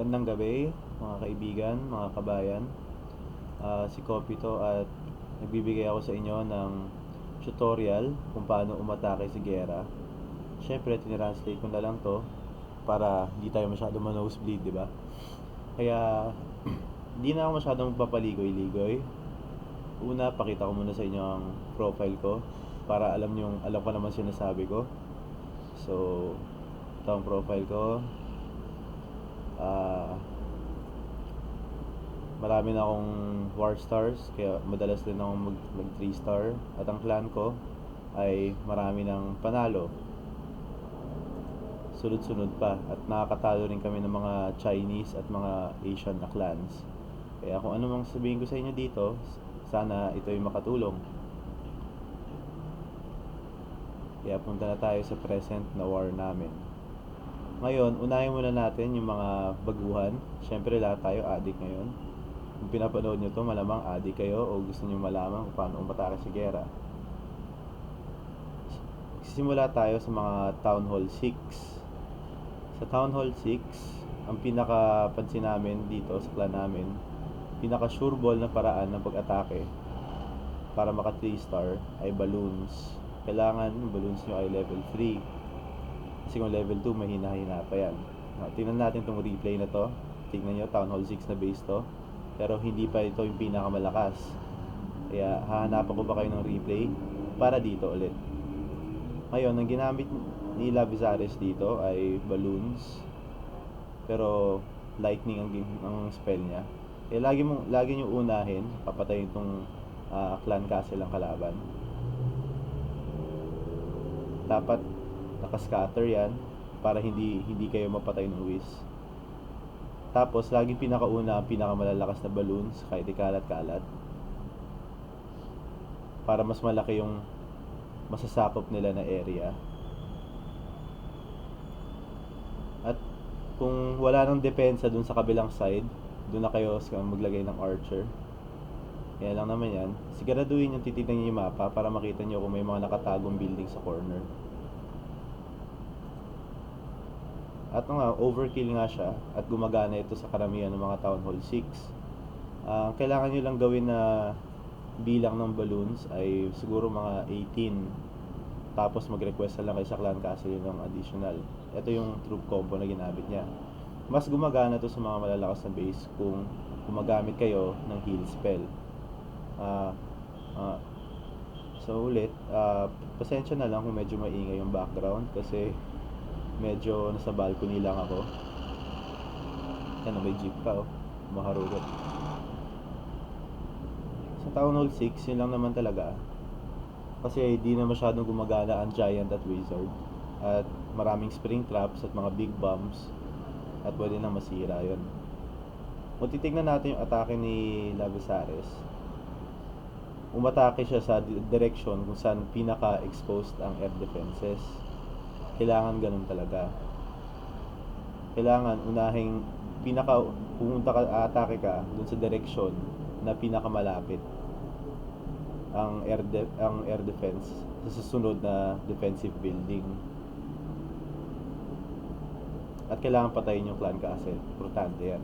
Gandang gabi, mga kaibigan, mga kabayan. Ah, si Kopito at nagbibigay ako sa inyo ng tutorial kung paano umatake si Gera. Siyempre, tinranslate ko na lang to para hindi tayo masyado ma-nosebleed, di ba? Kaya, hindi na ako masyadong magpapaligoy-ligoy. Una, pakita ko muna sa inyo ang profile ko para alam nyo, alam ko naman sinasabi ko. So, ito ang profile ko. Ah, marami na akong war stars kaya madalas din akong mag, mag 3 star. At ang clan ko ay marami ng panalo. Sunod-sunod pa. At nakakatalo rin kami ng mga Chinese at mga Asian na clans. Kaya kung ano mang sabihin ko sa inyo dito sana ito ay makatulong. Kaya punta na tayo sa present na war namin ngayon, unahin muna natin yung mga baguhan. Siyempre, lahat tayo adik ngayon. Kung pinapanood nyo to, malamang adik kayo o gusto nyo malaman kung paano umatake si Gera. Sisimula tayo sa mga Town Hall 6. Sa Town Hall 6, ang pinakapansin namin dito sa clan namin, pinaka sure ball na paraan ng pag-atake para maka 3 star ay balloons. Kailangan balloons nyo ay level 3 kasi kung level 2, mahina-hina pa yan. Uh, tingnan natin itong replay na to. Tingnan nyo, Town Hall 6 na base to. Pero hindi pa ito yung pinakamalakas. Kaya hahanapan ko ba kayo ng replay para dito ulit. Ngayon, ang ginamit ni Lavizares dito ay balloons. Pero lightning ang, ang spell niya. Kaya lagi mo lagi niyo unahin, papatayin itong uh, clan castle ang kalaban. Dapat naka-scatter yan para hindi hindi kayo mapatay ng whiz. Tapos, laging pinakauna ang pinakamalalakas na balloons kahit ikalat-kalat. Para mas malaki yung masasakop nila na area. At kung wala nang depensa dun sa kabilang side, dun na kayo maglagay ng archer. Kaya lang naman yan. Siguraduhin yung titignan nyo yung mapa para makita nyo kung may mga nakatagong building sa corner. At nga, overkill nga siya at gumagana ito sa karamihan ng mga Town Hall 6. Uh, kailangan nyo lang gawin na bilang ng balloons ay siguro mga 18. Tapos mag-request na lang kayo sa clan castle ng additional. Ito yung troop combo na ginamit niya. Mas gumagana to sa mga malalakas na base kung gumagamit kayo ng heal spell. Uh, uh, so ulit, uh, pasensya na lang kung medyo maingay yung background kasi medyo nasa balcony lang ako. Yan may jeep pa oh. Maharugot sa Town Hall 6 yun lang naman talaga. Kasi di na masyadong gumagana ang Giant at Wizard. At maraming spring traps at mga big bombs. At pwede na masira yun. Kung natin yung atake ni Lavisares umatake siya sa direction kung saan pinaka-exposed ang air defenses kailangan ganun talaga. Kailangan unahing pinaka pumunta ka atake ka dun sa direksyon na pinakamalapit ang air de- ang air defense sa susunod na defensive building. At kailangan patayin yung clan castle. Importante yan.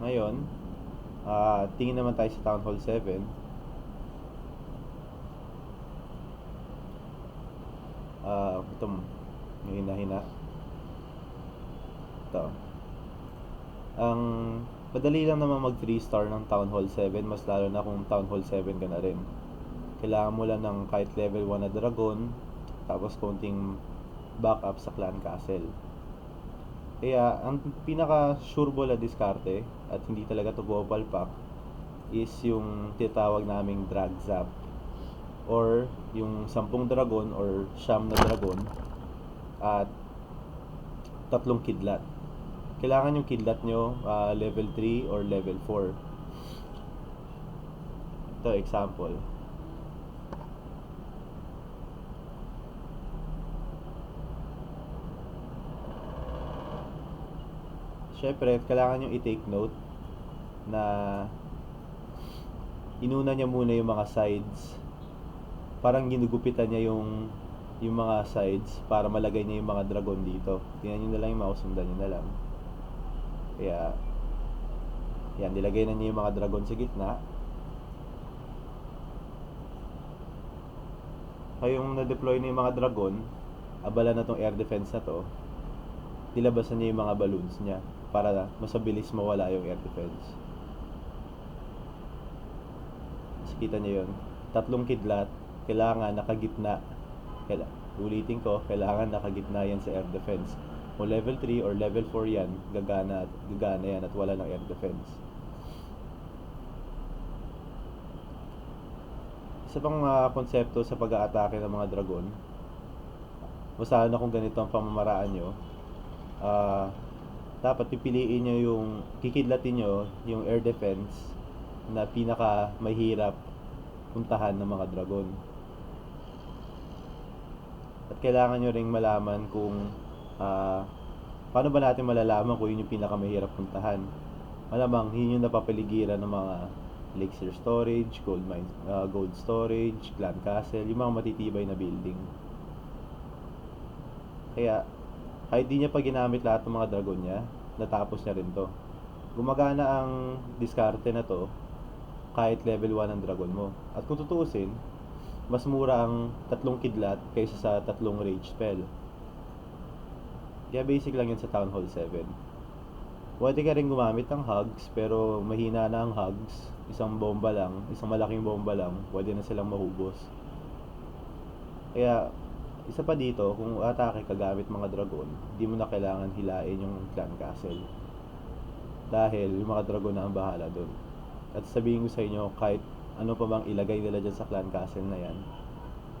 Ngayon, uh, tingin naman tayo sa Town Hall 7 uh, ito yung hina-hina. Ito. Ang madali lang naman mag 3 star ng Town Hall 7 mas lalo na kung Town Hall 7 ka na rin. Kailangan mo lang ng kahit level 1 na dragon tapos konting backup sa clan castle. Kaya ang pinaka sureball na diskarte at hindi talaga to pack is yung titawag naming drag zap or yung sampung dragon or siyam na dragon at tatlong kidlat. Kailangan yung kidlat nyo uh, level 3 or level 4. Ito example. Siyempre, kailangan nyo i-take note na inuna niya muna yung mga sides parang ginugupitan niya yung yung mga sides para malagay niya yung mga dragon dito. Tingnan nyo na lang yung mouse, sundan nyo na lang. Kaya, yan, nilagay na niya yung mga dragon sa gitna. Kaya yung na-deploy na yung mga dragon, abala na tong air defense na to, nilabasan niya yung mga balloons niya para mas mabilis mawala yung air defense. Mas kita niyo yun. Tatlong kidlat, kailangan nakagitna. Kaila, ulitin ko, kailangan nakagitna yan sa air defense. Kung level 3 or level 4 yan, gagana, at gagana yan at wala ng air defense. Isa pang ah, konsepto sa pag-aatake ng mga dragon, basta na kung ganito ang pamamaraan nyo, ah, dapat pipiliin nyo yung, kikidlatin nyo yung air defense na pinaka mahirap puntahan ng mga dragon. At kailangan nyo ring malaman kung ah, paano ba natin malalaman kung yun yung pinakamahirap puntahan. Malamang yun yung napapaligiran ng mga elixir storage, gold mine, ah, gold storage, clan castle, yung mga matitibay na building. Kaya kahit di niya pa ginamit lahat ng mga dragon niya, natapos niya rin to. Gumagana ang diskarte na to kahit level 1 ang dragon mo. At kung tutuusin, mas mura ang tatlong kidlat kaysa sa tatlong rage spell. Kaya basic lang yun sa Town Hall 7. Pwede ka rin gumamit ng hugs, pero mahina na ang hugs. Isang bomba lang, isang malaking bomba lang, pwede na silang mahubos. Kaya, isa pa dito, kung atake ka gamit mga dragon, di mo na kailangan hilain yung clan castle. Dahil yung mga dragon na ang bahala doon. At sabihin ko sa inyo, kahit ano pa bang ilagay nila dyan sa clan castle na yan,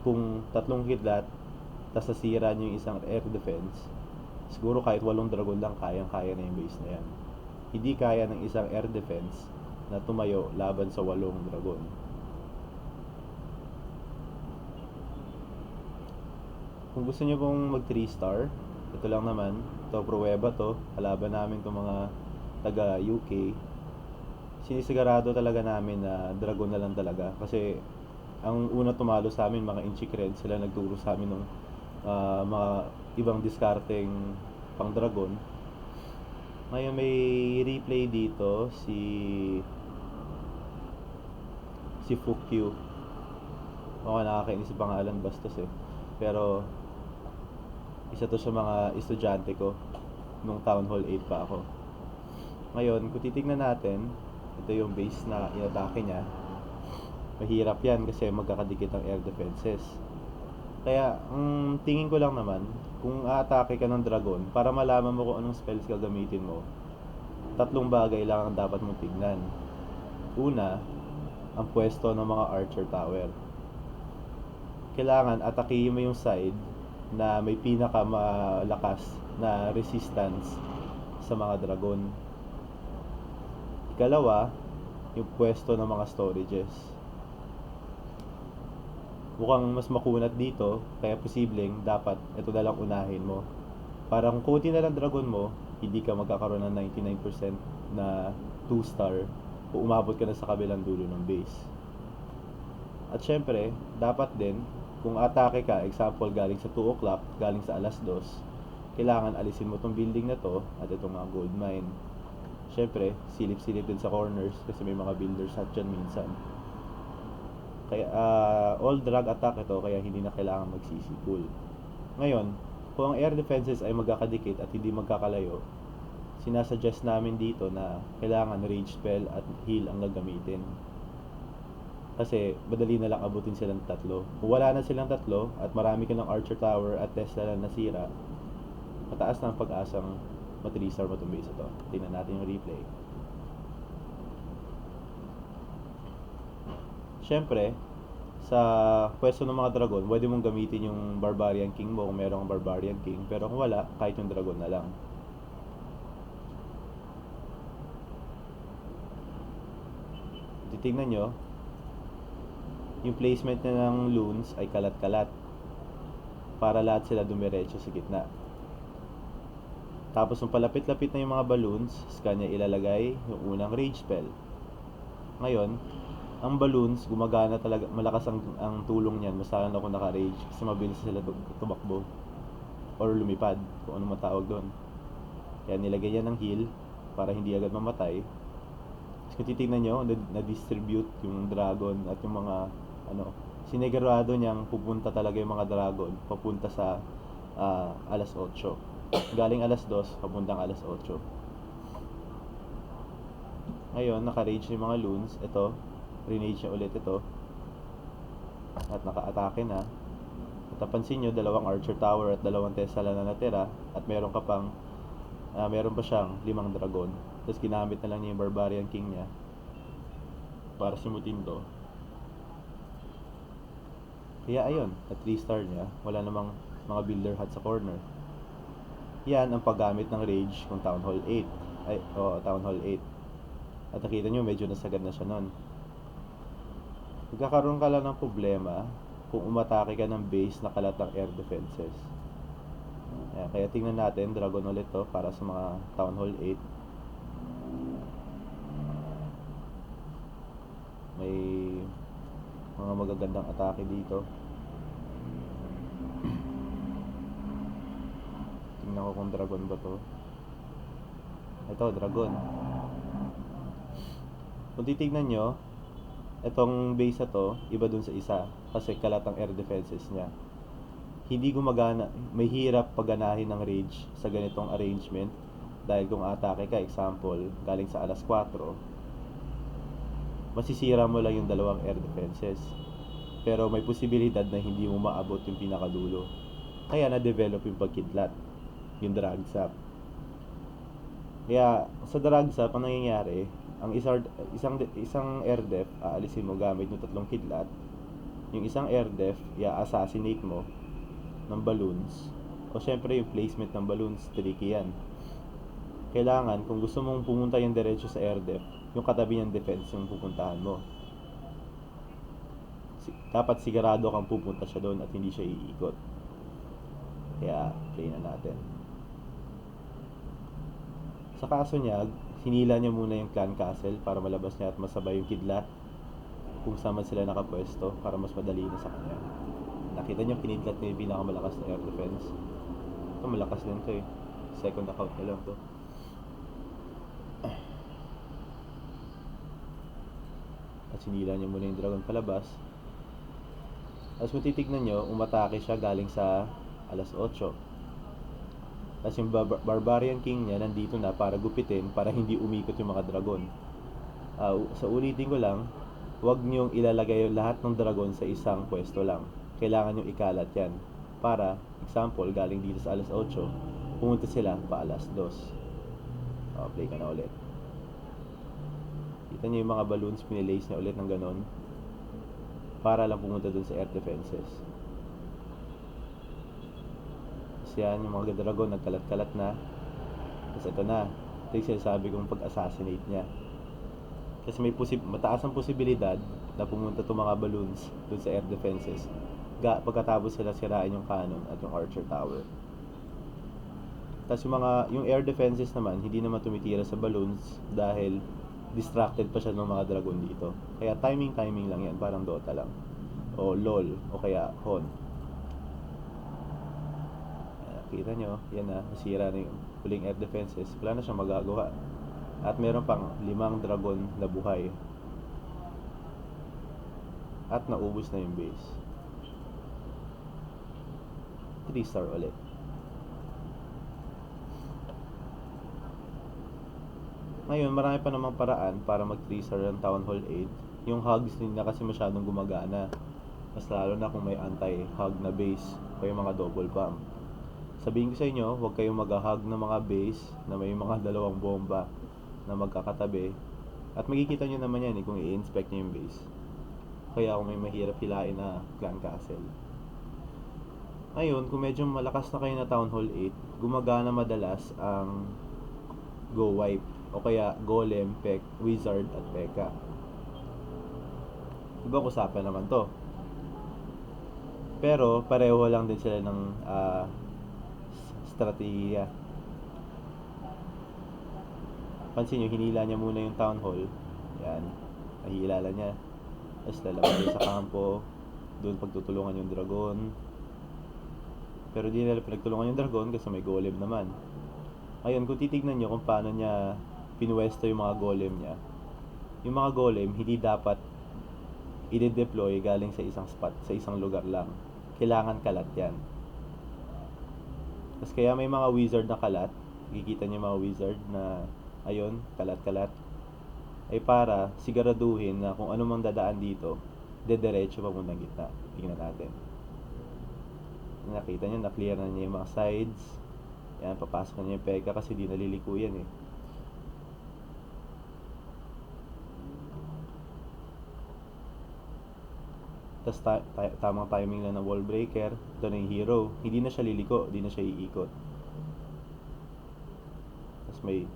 kung tatlong kidlat, tas nasira nyo yung isang air defense, siguro kahit walong dragon lang, kayang-kaya na yung base na yan. Hindi kaya ng isang air defense na tumayo laban sa walong dragon. Kung gusto niyo pong mag 3 star, ito lang naman, ito pruweba to, kalaban namin itong mga taga UK. Sinisigurado talaga namin na dragon na lang talaga kasi ang una tumalo sa amin mga Inchikred, sila nagturo sa amin ng ah, mga ibang discarding pang dragon. Ngayon may replay dito si si Fukyu. Ako nakakainis sa pangalan bastos eh. Pero isa to sa mga estudyante ko nung Town Hall 8 pa ako. Ngayon, kung titignan natin, ito yung base na inatake niya. Mahirap yan kasi magkakadikit ang air defenses. Kaya, ang tingin ko lang naman, kung aatake ka ng dragon, para malaman mo kung anong spells gagamitin mo, tatlong bagay lang ang dapat mong tignan. Una, ang pwesto ng mga archer tower. Kailangan atakihin mo yung side na may pinakamalakas na resistance sa mga dragon. Ikalawa, yung pwesto ng mga storages. Mukhang mas makunat dito, kaya posibleng dapat ito na lang unahin mo. Para kung kunti na lang dragon mo, hindi ka magkakaroon ng 99% na 2 star o umabot ka na sa kabilang dulo ng base. At syempre, dapat din, kung atake ka, example galing sa 2 o'clock, galing sa alas 2, kailangan alisin mo tong building na to at itong mga gold mine. Syempre, silip-silip din sa corners kasi may mga builders at dyan minsan. Kaya ah, all drag attack ito kaya hindi na kailangan magsisikul. Ngayon, kung ang air defenses ay magkakadikit at hindi magkakalayo, sinasuggest namin dito na kailangan rage spell at heal ang gagamitin. Kasi madali na lang abutin silang tatlo. Kung wala na silang tatlo at marami ka ng archer tower at Tesla na nasira, mataas na ang pag-asang mat 3 star mo itong base ito. Tingnan natin yung replay. Siyempre, sa pwesto ng mga dragon, pwede mong gamitin yung Barbarian King mo kung meron Barbarian King. Pero kung wala, kahit yung dragon na lang. Titingnan nyo, yung placement na ng loons ay kalat-kalat para lahat sila dumiretso sa gitna. Tapos nung palapit-lapit na yung mga balloons, sa kanya ilalagay yung unang rage spell. Ngayon, ang balloons, gumagana talaga, malakas ang, ang tulong niyan, masalan ako naka-rage, kasi mabilis sila tu- tumakbo, or lumipad, kung ano matawag doon. Kaya nilagay yan ng heal, para hindi agad mamatay. Tapos kung titignan nyo, na- na-distribute yung dragon at yung mga, ano, sinigurado niyang pupunta talaga yung mga dragon, papunta sa ah, alas 8. Galing alas 2, papuntang alas 8. Ngayon, naka-rage yung mga loons. Ito, renage niya ulit ito. At naka-atake na. At napansin nyo, dalawang Archer Tower at dalawang Tesla na natira. At meron ka pang, ah, meron pa siyang limang dragon. Tapos ginamit na lang niya yung Barbarian King niya. Para simutin to. Kaya ayun, at 3 star niya, wala namang mga builder hut sa corner. Yan ang paggamit ng rage kung Town Hall 8. Ay, oh, Town Hall 8. At nakita nyo, medyo nasagad na siya nun. Magkakaroon ka lang ng problema kung umatake ka ng base na kalat ng air defenses. Ayan, kaya tingnan natin, dragon ulit to para sa mga Town Hall 8. May mga magagandang atake dito. Tingnan ko kung dragon ba to. Ito, dragon. Kung titignan nyo, itong base na to, iba dun sa isa. Kasi kalat ang air defenses niya. Hindi gumagana, may hirap pagganahin ng rage sa ganitong arrangement. Dahil kung atake ka, example, galing sa alas 4, masisira mo lang yung dalawang air defenses. Pero may posibilidad na hindi mo maabot yung pinakadulo. Kaya na-develop yung pagkidlat, yung drag zap. Kaya sa drag zap, ang nangyayari, ang isang isang isang air def aalisin mo gamit ng tatlong kidlat. Yung isang air def, i-assassinate mo ng balloons. O syempre yung placement ng balloons, tricky yan. Kailangan, kung gusto mong pumunta yung diretso sa air def, yung katabi ng defense yung pupuntahan mo. Dapat sigurado kang pupunta siya doon at hindi siya iikot. Kaya, play na natin. Sa kaso niya, hinila niya muna yung clan castle para malabas niya at masabay yung kidlat kung saan sila nakapwesto para mas madali na sa kanya. Nakita niyo kinidlat niya yung pinakamalakas na air defense. Ito malakas din to eh. Second account na lang to. At sinila niya muna yung dragon palabas. Tapos kung titignan nyo, umatake siya galing sa alas 8. Tapos yung Bar- Barbarian King niya nandito na para gupitin para hindi umikot yung mga dragon. Ah, u- sa ulitin ko lang, huwag niyong ilalagay lahat ng dragon sa isang pwesto lang. Kailangan niyong ikalat yan. Para, example, galing dito sa alas 8, pumunta sila pa alas 2. Oh, play ka na ulit. Kita niyo yung mga balloons, pinilace niya ulit ng ganon. Para lang pumunta dun sa air defenses. Tapos yan, yung mga dragon, nagkalat-kalat na. Tapos ito na. Ito yung sinasabi kong pag-assassinate niya. Kasi may posib mataas ang posibilidad na pumunta itong mga balloons dun sa air defenses. Ga pagkatapos sila sirain yung cannon at yung archer tower. Tapos yung mga, yung air defenses naman, hindi naman tumitira sa balloons dahil distracted pa siya ng mga dragon dito. Kaya timing-timing lang yan, parang Dota lang. O LOL, o kaya HON. Kita nyo, yan na, nasira na yung huling air defenses. Wala na siyang magagawa. At meron pang limang dragon na buhay. At naubos na yung base. 3 star ulit. Ngayon, marami pa namang paraan para mag 3 star ang Town Hall 8. Yung hugs hindi kasi masyadong gumagana. Mas lalo na kung may anti-hug na base o yung mga double bomb. Sabihin ko sa inyo, huwag kayong mag-hug ng mga base na may mga dalawang bomba na magkakatabi. At makikita nyo naman yan eh, kung i-inspect nyo yung base. Kaya kung may mahirap hilain na clan castle. Ngayon, kung medyo malakas na kayo na Town Hall 8, gumagana madalas ang Go Wipe o kaya Golem, Pek, Wizard at Pekka. Ibang usapan naman to. Pero pareho lang din sila ng ah, strategiya. Pansin nyo, hinila niya muna yung Town Hall. Yan. Nahihilala niya. Tapos lalabas sa kampo, doon pagtutulungan yung dragon. Pero di nila pinagtulungan yung dragon kasi may golem naman. Ngayon, kung titignan nyo kung paano niya pinuwesto yung mga golem niya, yung mga golem, hindi dapat i-deploy galing sa isang spot, sa isang lugar lang. Kailangan kalat yan. Tapos kaya may mga wizard na kalat, kikita niyo mga wizard na, ayun, kalat-kalat, ay para siguraduhin na kung ano mang dadaan dito, dediretso pa muna gitna. Tingnan natin. Nakita niyo, na-clear na niya yung mga sides. Yan, papasok na niya yung pega kasi di naliliko yan eh. Tapos ta- ta- tamang timing lang ng wall breaker. Ito na yung hero. Hindi na siya liliko, hindi na siya iikot. Tapos may,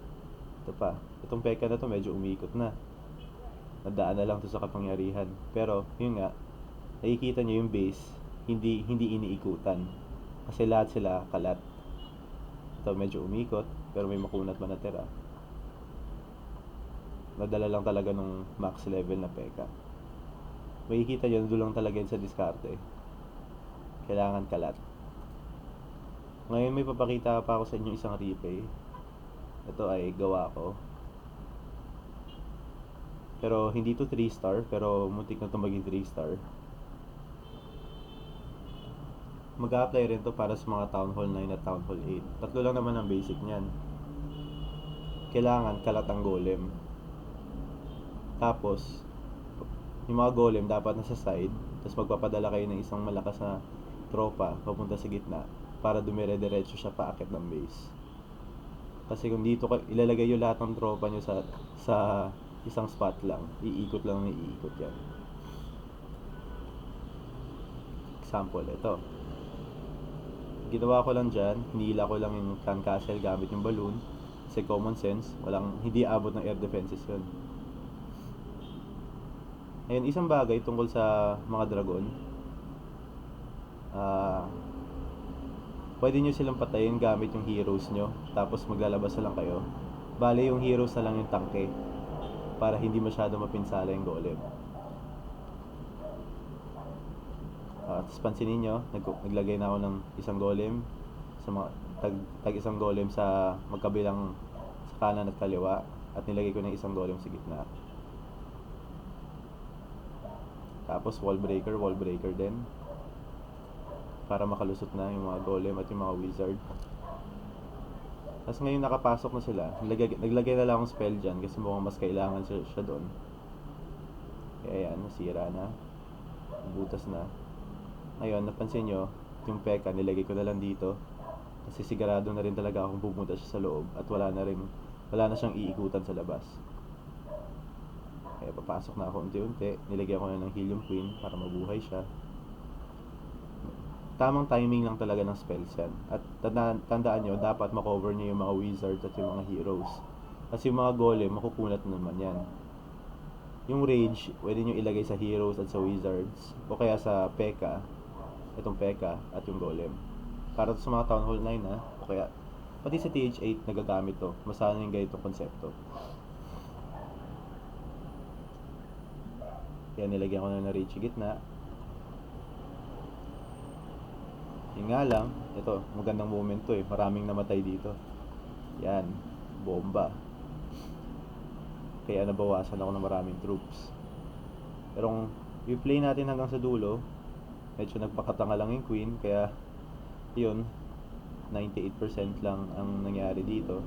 ito pa. Itong peka na to medyo umiikot na. Nadaan na lang to sa kapangyarihan. Pero, yun nga, nakikita nyo yung base, hindi hindi iniikutan. Kasi lahat sila kalat. Ito medyo umikot, pero may makunat man natira. Nadala lang talaga nung max level na peka. Makikita nyo, doon lang talaga yun sa diskarte. Kailangan kalat. Ngayon may papakita pa ako sa inyo isang replay. Ito ay gawa ko. Pero hindi to 3 star, pero muntik na to maging 3 star. Mag-a-apply rin to para sa mga Town Hall 9 at Town Hall 8. Tatlo lang naman ang basic niyan. Kailangan kalat ang golem. Tapos, yung mga golem dapat nasa side, tapos magpapadala kayo ng isang malakas na tropa papunta sa gitna para dumire-diretso siya paakit ng base. Kasi kung dito ka, ilalagay yung lahat ng tropa nyo sa, sa isang spot lang, iikot lang na iikot yan. Example, ito. Ginawa ko lang dyan, hinila ko lang yung clan castle gamit yung balloon. Kasi common sense, walang, hindi abot ng air defenses yun. Ayun, isang bagay tungkol sa mga dragon. Ah, pwede nyo silang patayin gamit yung heroes nyo. Tapos maglalabas na lang kayo. Bale, yung heroes na lang yung tangke. Para hindi masyado mapinsala yung golem. Ah, tapos pansinin nyo, nag naglagay na ako ng isang golem sa mga tag, tag isang golem sa magkabilang sa kanan at kaliwa at nilagay ko ng isang golem sa gitna. Tapos wall breaker, wall breaker din. Para makalusot na yung mga golem at yung mga wizard. Tapos ngayon nakapasok na sila. Naglagay, naglagay na lang akong spell dyan kasi mukhang mas kailangan siya, siya doon. Kaya yan, nasira na. Butas na. Ngayon, napansin nyo, yung peka nilagay ko na lang dito. Kasi sigurado na rin talaga akong pupunta siya sa loob at wala na rin, wala na siyang iikutan sa labas. Kaya papasok na ako unti-unti. Nilagyan ko na ng Helium Queen para mabuhay siya. Tamang timing lang talaga ng spells yan. At tanda, tandaan nyo, dapat makover nyo yung mga wizards at yung mga heroes. Kasi yung mga golem, makukunat naman yan. Yung rage, pwede nyo ilagay sa heroes at sa wizards. O kaya sa P.E.K.K.A. Itong P.E.K.K.A. at yung golem. Para sa mga Town Hall 9 ha. O kaya, pati sa TH8 nagagamit to. Masana yung ganitong konsepto. Kaya nilagyan ko na ng rage gitna. Yun nga lang, ito, magandang moment to eh. Maraming namatay dito. Yan, bomba. Kaya nabawasan ako ng maraming troops. Pero kung i-play natin hanggang sa dulo, medyo nagpakatanga lang yung queen, kaya yun, 98% lang ang nangyari dito.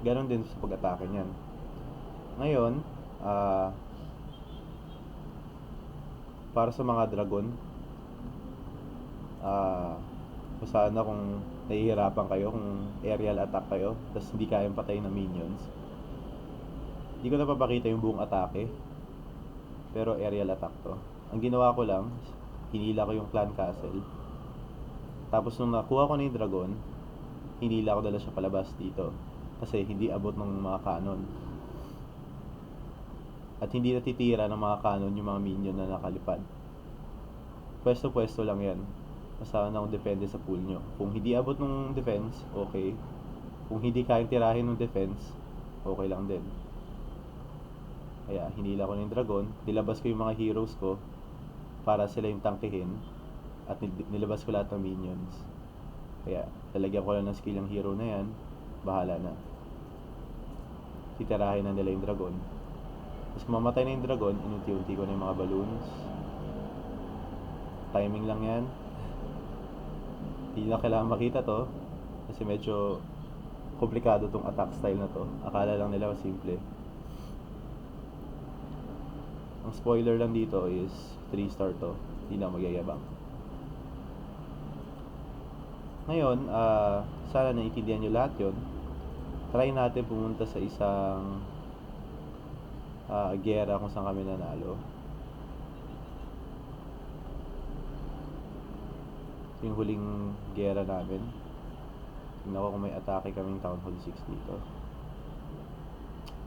Ganon din sa pag-atake niyan. Ngayon, ah para sa mga dragon, ah sana kung nahihirapan kayo, kung aerial attack kayo, tapos hindi kayang patay ng minions. Hindi ko napapakita yung buong atake, pero aerial attack to. Ang ginawa ko lang, hinila ko yung clan castle. Tapos nung nakuha ko na yung dragon, hinila ko dala siya palabas dito. Kasi hindi abot ng mga cannon. At hindi natitira ng mga cannon yung mga minion na nakalipad. Pwesto-pwesto lang yan. Basta na kung depende sa pool nyo. Kung hindi abot ng defense, okay. Kung hindi kayang tirahin ng defense, okay lang din. Kaya hinila ko ng dragon, nilabas ko yung mga heroes ko para sila yung tangkihin at nil- nilabas ko lahat ng minions. Kaya lalagyan ko lang ng skill yung hero na yan, bahala na. Titirahin na nila yung dragon. Tapos mamatay na yung dragon, inunti-unti ko na yung mga balloons. Timing lang yan. Hindi na kailangan makita to. Kasi medyo komplikado tong attack style na to. Akala lang nila simple. Ang spoiler lang dito is 3 star to. Hindi na magyayabang. Ngayon, ah sana naiintindihan nyo lahat yon. Try natin pumunta sa isang ah gera kung saan kami nanalo. Yung huling gera namin. Tingnan ko kung may atake kaming Town Hall 6 dito.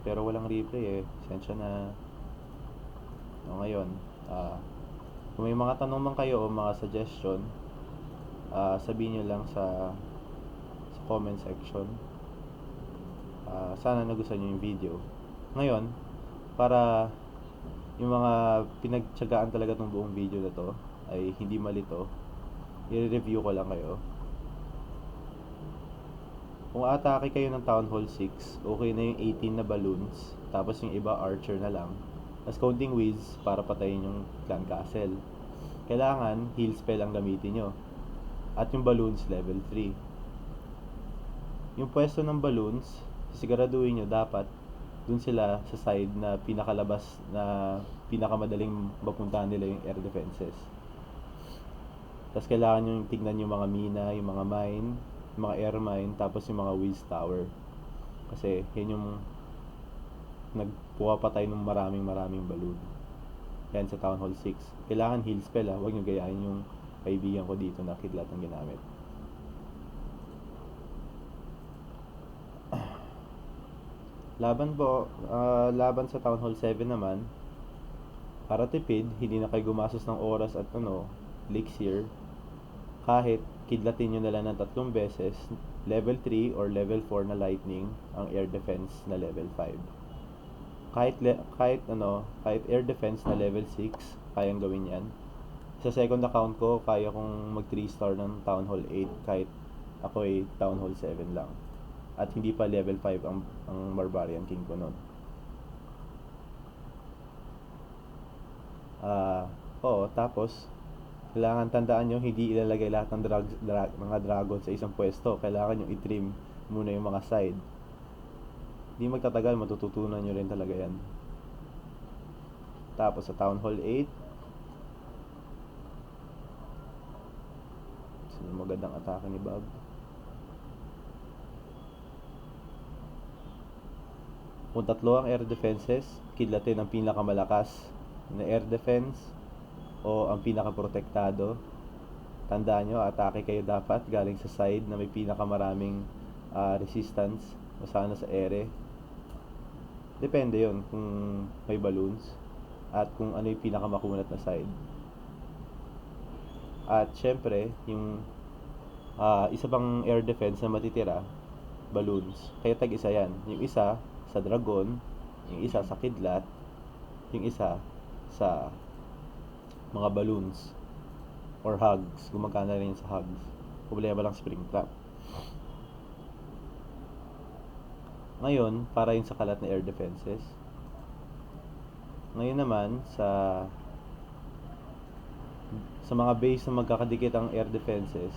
Pero walang replay eh. Sensya na. O ngayon, ah kung may mga tanong man kayo o mga suggestion, ah sabihin nyo lang sa, sa comment section. Ah sana nagustuhan nyo yung video. Ngayon, para yung mga pinagtsagaan talaga tong buong video na to ay hindi malito, i-review ko lang kayo. Kung atake kayo ng Town Hall 6, okay na yung 18 na balloons, tapos yung iba archer na lang. Tapos counting whiz para patayin yung clan castle. Kailangan heal spell ang gamitin nyo. At yung balloons level 3. Yung pwesto ng balloons, siguraduhin nyo dapat dun sila sa side na pinakalabas na pinakamadaling mapuntahan nila yung air defenses. Tapos kailangan nyo tignan yung mga mina, yung mga mine, yung mga air mine, tapos yung mga whiz tower. Kasi yun yung nagpupatay ng maraming maraming balloon. Yan sa Town Hall 6. Kailangan heal spell ha, huwag nyo gayahin yung kaibigan ko dito na kidlat ang ginamit. Laban po, ah, laban sa Town Hall 7 naman, para tipid, hindi na kayo gumastos ng oras at ano, elixir, kahit kidlatin nyo na lang ng tatlong beses, level 3 or level 4 na lightning, ang air defense na level 5. Kahit, le- kahit ano, kahit air defense na level 6, kayang gawin yan. Sa second account ko, kaya kong mag 3 star ng Town Hall 8 kahit ako ay Town Hall 7 lang. At hindi pa level 5 ang, ang Barbarian King ko nun. Ah, oo, tapos kailangan tandaan nyo, hindi ilalagay lahat ng drag, drag, mga dragon sa isang pwesto. Kailangan nyo i-trim muna yung mga side. Hindi magtatagal, matututunan nyo rin talaga yan. Tapos sa Town Hall 8, sino magandang atake ni Bob? Kung tatlo ang air defenses, kidlatin ang pinakamalakas na air defense o ang pinakaprotektado. Tandaan nyo, atake kayo dapat galing sa side na may pinakamaraming ah, resistance o sana sa ere. Depende yon kung may balloons at kung ano yung pinakamakunat na side. At syempre, yung ah, isa pang air defense na matitira, balloons. Kaya tag isa yan. Yung isa sa dragon, yung isa sa kidlat, yung isa sa mga balloons or hugs. Gumagana rin sa hugs. Problema lang spring trap. Ngayon, para yun sa kalat na air defenses. Ngayon naman, sa sa mga base na magkakadikit ang air defenses,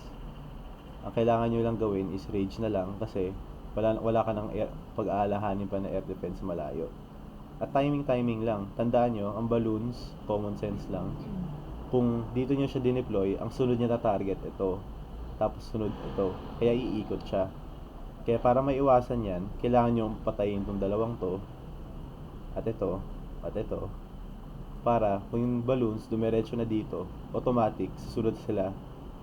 ang kailangan nyo lang gawin is rage na lang kasi wala, wala ka ng air, pag-aalahanin pa na air defense malayo. At timing-timing lang. Tandaan nyo, ang balloons, common sense lang. Kung dito nyo siya dineploy, ang sunod niya na target ito. Tapos sunod ito. Kaya iikot siya. Kaya para maiwasan yan, kailangan nyo patayin itong dalawang to. At ito. At ito. Para kung yung balloons dumiretso na dito, automatic, susunod sila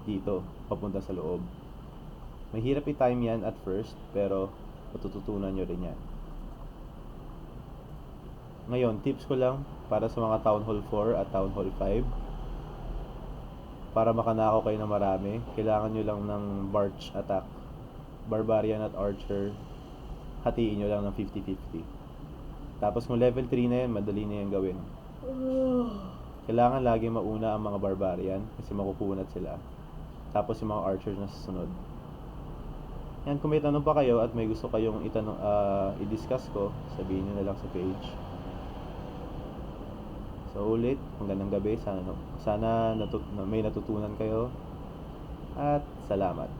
dito, papunta sa loob. Mahirap i-time yan at first, pero matututunan nyo rin yan. Ngayon, tips ko lang para sa mga Town Hall 4 at Town Hall 5. Para makanakaw kayo ng marami, kailangan nyo lang ng Barch attack. Barbarian at Archer, hatiin nyo lang ng 50-50. Tapos kung level 3 na yan, madali na yan gawin. Kailangan lagi mauna ang mga barbarian kasi makukunat sila. Tapos yung mga archers na susunod. Yan, kung may tanong pa kayo at may gusto kayong itanong, ah, i-discuss ko, sabihin nyo na lang sa page. So ulit, magandang gabi. Sana, sana natut- na may natutunan kayo. At salamat.